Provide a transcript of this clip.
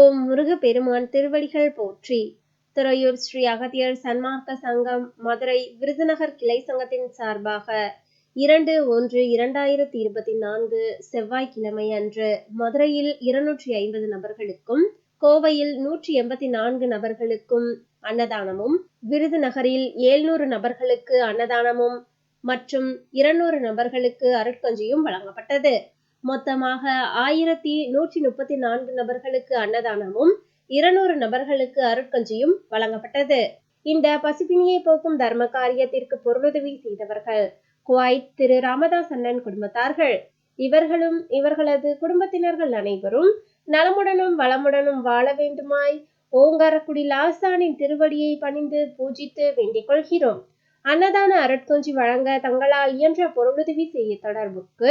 ஓம் முருக பெருமான் திருவடிகள் போற்றி. துறையூர் ஸ்ரீ அகத்தியர் சன்மார்க்க சங்கம் மதுரை விருதுநகர் கிளை சங்கத்தின் சார்பாக இரண்டு ஒன்று இரண்டாயிரத்தி இருபத்தி நான்கு செவ்வாய்க்கிழமை அன்று மதுரையில் இருநூற்றி ஐம்பது நபர்களுக்கும் கோவையில் நூற்றி எண்பத்தி நான்கு நபர்களுக்கும் அன்னதானமும் விருதுநகரில் ஏழ்நூறு நபர்களுக்கு அன்னதானமும் மற்றும் இருநூறு நபர்களுக்கு அருட்கஞ்சியும் வழங்கப்பட்டது. மொத்தமாக ஆயிரத்தி நூற்றி முப்பத்தி நான்கு நபர்களுக்கு அன்னதானமும் இருநூறு நபர்களுக்கு அருட்கஞ்சியும் வழங்கப்பட்டது. இந்த பசிப்பினியை போக்கும் தர்ம காரியத்திற்கு பொருளுதவி செய்தவர்கள் குவைத் திரு ராமதாஸ் அண்ணன் குடும்பத்தார்கள். இவர்களும் இவர்களது குடும்பத்தினர்கள் அனைவரும் நலமுடனும் வளமுடனும் வாழ வேண்டுமாய் ஓங்காரக்குடி லாசானின் திருவடியை பணிந்து பூஜித்து வேண்டிக் கொள்கிறோம். அன்னதான அருட்கொஞ்சி வழங்க தங்களால் இயன்ற பொருளுதவி செய்ய தொடர்புக்கு